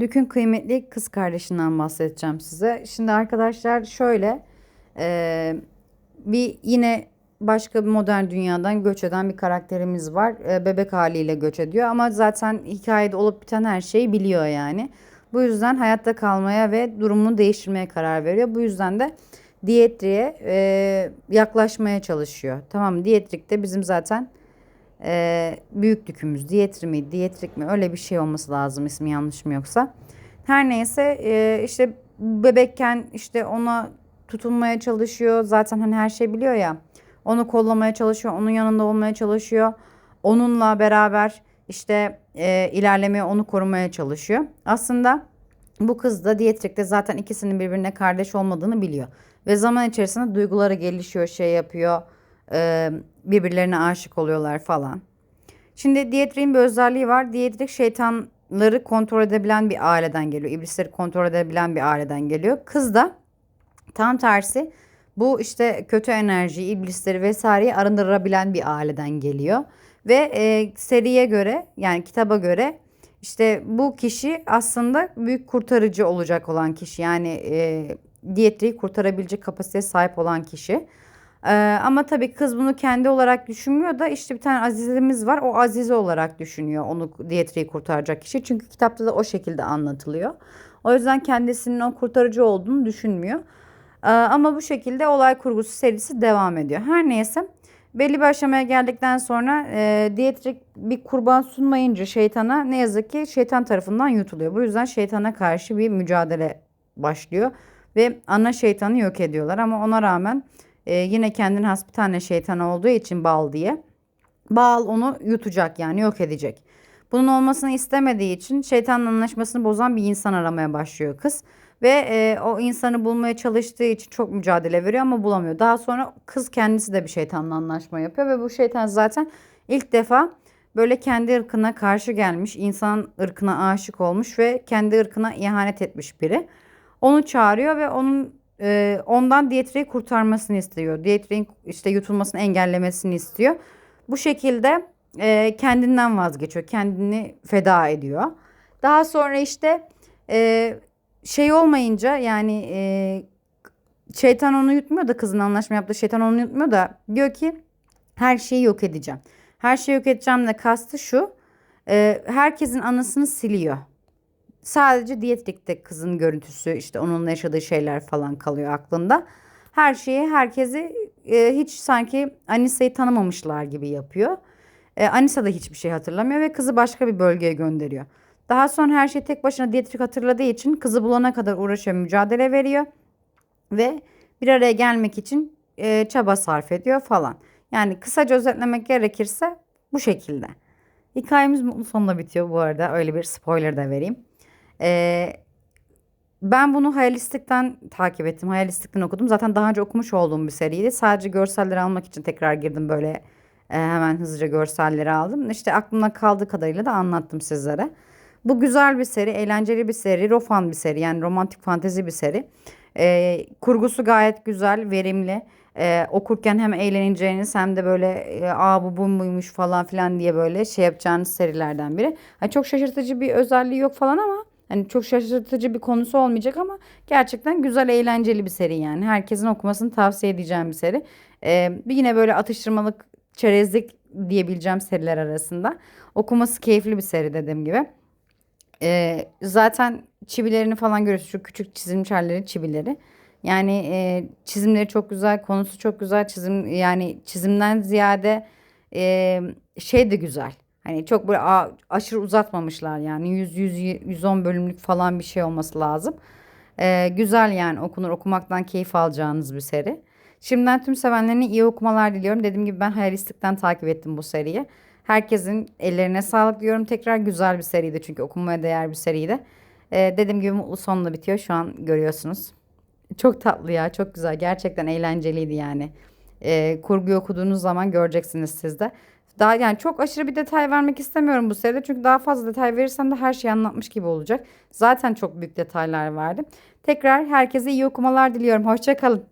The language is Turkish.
Dük'ün kıymetli kız kardeşinden bahsedeceğim size. Şimdi arkadaşlar şöyle e, bir yine başka bir modern dünyadan göç eden bir karakterimiz var. E, bebek haliyle göç ediyor ama zaten hikayede olup biten her şeyi biliyor yani. Bu yüzden hayatta kalmaya ve durumunu değiştirmeye karar veriyor. Bu yüzden de Dietri'ye e, yaklaşmaya çalışıyor. Tamam mı? Dietrik de bizim zaten e, büyük dükümüz. Dietri mi, Dietrik mi öyle bir şey olması lazım ismi yanlış mı yoksa. Her neyse e, işte bebekken işte ona tutunmaya çalışıyor. Zaten hani her şey biliyor ya. Onu kollamaya çalışıyor, onun yanında olmaya çalışıyor. Onunla beraber işte e, ilerlemeye, onu korumaya çalışıyor. Aslında bu kız da Dietrich de zaten ikisinin birbirine kardeş olmadığını biliyor. Ve zaman içerisinde duyguları gelişiyor, şey yapıyor. E, birbirlerine aşık oluyorlar falan. Şimdi Dietrich'in bir özelliği var. Dietrich şeytanları kontrol edebilen bir aileden geliyor. İblisleri kontrol edebilen bir aileden geliyor. Kız da tam tersi bu işte kötü enerji, iblisleri vesaireyi arındırabilen bir aileden geliyor. Ve e, seriye göre yani kitaba göre işte bu kişi aslında büyük kurtarıcı olacak olan kişi. Yani e, Dietrich'i kurtarabilecek kapasiteye sahip olan kişi. Ee, ama tabii kız bunu kendi olarak düşünmüyor da işte bir tane Aziz'imiz var. O Azize olarak düşünüyor onu Dietrich'i kurtaracak kişi. Çünkü kitapta da o şekilde anlatılıyor. O yüzden kendisinin o kurtarıcı olduğunu düşünmüyor. Ee, ama bu şekilde olay kurgusu serisi devam ediyor. Her neyse belli bir aşamaya geldikten sonra e, Dietrich bir kurban sunmayınca şeytana ne yazık ki şeytan tarafından yutuluyor. Bu yüzden şeytana karşı bir mücadele başlıyor. Ve ana şeytanı yok ediyorlar ama ona rağmen e, yine kendine has bir tane şeytan olduğu için bal diye. Bal onu yutacak yani yok edecek. Bunun olmasını istemediği için şeytanla anlaşmasını bozan bir insan aramaya başlıyor kız. Ve e, o insanı bulmaya çalıştığı için çok mücadele veriyor ama bulamıyor. Daha sonra kız kendisi de bir şeytanla anlaşma yapıyor ve bu şeytan zaten ilk defa böyle kendi ırkına karşı gelmiş, insan ırkına aşık olmuş ve kendi ırkına ihanet etmiş biri. Onu çağırıyor ve onun e, ondan Dietrich'i kurtarmasını istiyor. Dietrich'in işte yutulmasını engellemesini istiyor. Bu şekilde e, kendinden vazgeçiyor. Kendini feda ediyor. Daha sonra işte e, şey olmayınca yani e, şeytan onu yutmuyor da kızın anlaşma yaptığı şeytan onu yutmuyor da diyor ki her şeyi yok edeceğim. Her şeyi yok edeceğim de kastı şu. E, herkesin anısını siliyor. Sadece Dietrich'te kızın görüntüsü işte onunla yaşadığı şeyler falan kalıyor aklında. Her şeyi herkesi e, hiç sanki Anisa'yı tanımamışlar gibi yapıyor. E, Anisa da hiçbir şey hatırlamıyor ve kızı başka bir bölgeye gönderiyor. Daha sonra her şeyi tek başına Dietrich hatırladığı için kızı bulana kadar uğraşıyor, mücadele veriyor. Ve bir araya gelmek için e, çaba sarf ediyor falan. Yani kısaca özetlemek gerekirse bu şekilde. Hikayemiz mutlu sonla bitiyor bu arada. Öyle bir spoiler da vereyim. Ee, ben bunu Hayalistik'ten takip ettim. Hayalistik'ten okudum. Zaten daha önce okumuş olduğum bir seriydi. Sadece görselleri almak için tekrar girdim böyle e, hemen hızlıca görselleri aldım. İşte aklımda kaldığı kadarıyla da anlattım sizlere. Bu güzel bir seri, eğlenceli bir seri, rofan bir seri yani romantik fantezi bir seri. Ee, kurgusu gayet güzel, verimli. Ee, okurken hem eğleneceğiniz hem de böyle e, aa bu bu muymuş falan filan diye böyle şey yapacağınız serilerden biri. Yani çok şaşırtıcı bir özelliği yok falan ama Hani çok şaşırtıcı bir konusu olmayacak ama gerçekten güzel eğlenceli bir seri yani. Herkesin okumasını tavsiye edeceğim bir seri. Ee, yine böyle atıştırmalık çerezlik diyebileceğim seriler arasında. Okuması keyifli bir seri dediğim gibi. Ee, zaten çivilerini falan görüyorsunuz. Şu küçük çizimçerleri çivileri. Yani e, çizimleri çok güzel, konusu çok güzel. Çizim yani çizimden ziyade e, şey de güzel. Hani çok böyle aşırı uzatmamışlar yani 100 100 110 bölümlük falan bir şey olması lazım. Ee, güzel yani okunur okumaktan keyif alacağınız bir seri. Şimdiden tüm sevenlerine iyi okumalar diliyorum. Dediğim gibi ben Hayalistik'ten takip ettim bu seriyi. Herkesin ellerine sağlık diyorum. Tekrar güzel bir seriydi çünkü okunmaya değer bir seriydi. Ee, dediğim gibi mutlu sonla bitiyor şu an görüyorsunuz. Çok tatlı ya çok güzel gerçekten eğlenceliydi yani. Ee, kurguyu okuduğunuz zaman göreceksiniz siz de. Daha yani çok aşırı bir detay vermek istemiyorum bu seride. Çünkü daha fazla detay verirsem de her şeyi anlatmış gibi olacak. Zaten çok büyük detaylar verdim. Tekrar herkese iyi okumalar diliyorum. Hoşçakalın.